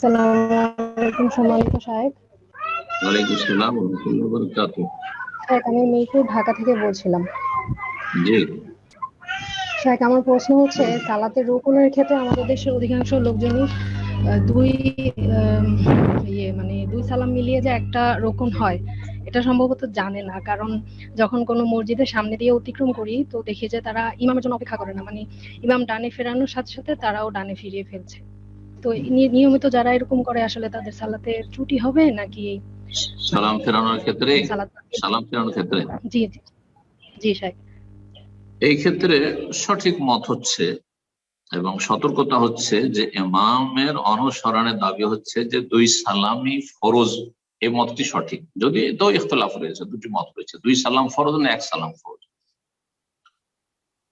সালামালাইকুম সম্মানিত সাহেব ওয়ালাইকুম আসসালাম ওয়া রাহমাতুল্লাহি ওয়া বারাকাতুহু আমি মিরপুর ঢাকা থেকে বলছিলাম। জি। আমার প্রশ্ন হচ্ছে সালাতের রোকনের ক্ষেত্রে আমাদের দেশের অধিকাংশ লোকজনই দুই ইয়ে মানে দুই সালাম মিলিয়ে যে একটা রোকন হয় এটা সম্ভবত জানে না। কারণ যখন কোনো মসজিদের সামনে দিয়ে অতিক্রম করি তো দেখি যে তারা ইমামের জন্য অপেক্ষা করে না। মানে ইমাম ডানে ফেরানোর সাথে সাথে তারাও ডানে ফিরিয়ে ফেলছে। তো নিয়মিত যারা এরকম করে আসলে তাদের সালাতে ত্রুটি হবে নাকি সালাম ফেরানোর ক্ষেত্রে? সালাম ফেরানোর ক্ষেত্রে? জি জি জি সাহেব। এই ক্ষেত্রে সঠিক মত হচ্ছে এবং সতর্কতা হচ্ছে যে ইমামের অনুসরণের দাবি হচ্ছে যে দুই সালামই ফরজ এই মতটি সঠিক। যদি তো ইখতলাফ রয়েছে দুটি মত রয়েছে দুই সালাম ফরজ না এক সালাম ফরজ?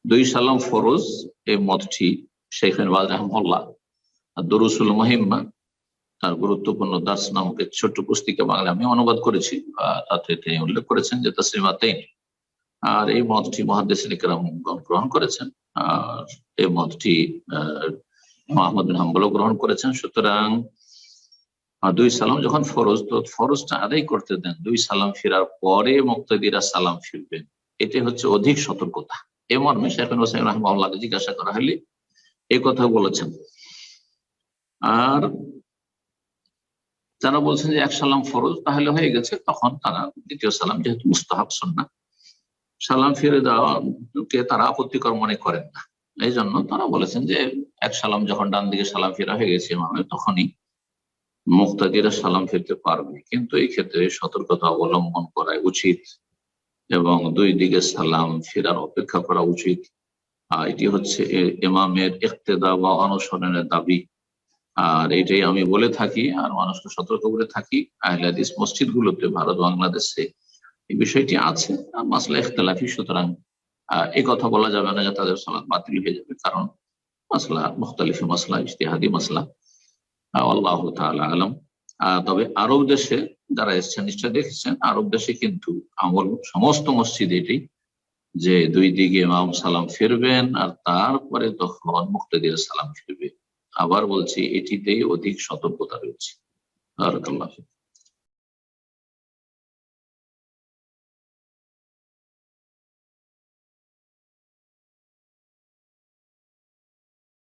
দুই সালাম ফরজ এই মতটি শেখ বাজ দরুসুল মহিম্মা, তার গুরুত্বপূর্ণ দাস নামক ছোট্ট পুস্তিকা বাংলা আমি অনুবাদ করেছি তাতে তিনি উল্লেখ করেছেন যে তসলিমাতেইন, আর এই মতটি মহাদেশ গ্রহণ করেছেন, আর এই মতটি মোহাম্মদ বিন হাম্বলও গ্রহণ করেছেন। সুতরাং দুই সালাম যখন ফরজ, তো ফরজটা আদায় করতে দেন। দুই সালাম ফেরার পরে মুক্তাদিরা সালাম ফিরবেন। এটাই হচ্ছে অধিক সতর্কতা। এ মর্মে শেখ হোসেন জিজ্ঞাসা করা হলে এই কথা বলেছেন। আর যারা বলছেন যে এক সালাম ফরজ তাহলে হয়ে গেছে তখন তারা দ্বিতীয় সালাম যেহেতু মুস্তাহাব সন্না সালাম ফিরে দেওয়াকে তারা আপত্তিকর মনে করেন না। এই জন্য তারা বলেছেন যে এক সালাম যখন ডান দিকে সালাম ফেরা হয়ে গেছে ইমামের তখনই মুক্তাদিরা সালাম ফিরতে পারবে। কিন্তু এই ক্ষেত্রে সতর্কতা অবলম্বন করা উচিত এবং দুই দিকে সালাম ফেরার অপেক্ষা করা উচিত। আহ, এটি হচ্ছে এ- ইমামের ইক্তেদা বা অনুসরণের দাবি। আর এটাই আমি বলে থাকি আর মানুষকে সতর্ক করে থাকি। আহলাদিস মসজিদ গুলোতে ভারত, বাংলাদেশে এই বিষয়টি আছে। মাসলা ইখতলাফি, সুতরাং এই কথা বলা যাবে না যে তাদের সালাদ বাতিল হয়ে যাবে। কারণ মাসলা, মুখতালিফি মাসলা, ইজতিহাদি মাসলা আল্লাহ তাআলা আলম। তবে আরব দেশে যারা এসছেন, নিশ্চয় দেখেছেন, আরব দেশে কিন্তু আমল সমস্ত মসজিদ এটি, যে দুই দিকে ইমাম সালাম ফিরবেন আর তারপরে তখন মুক্তাদির সালাম ফিরবে। আবার বলছি এটিতেই অধিক সতর্কতা রয়েছে বারাকাল্লাহ ফিক।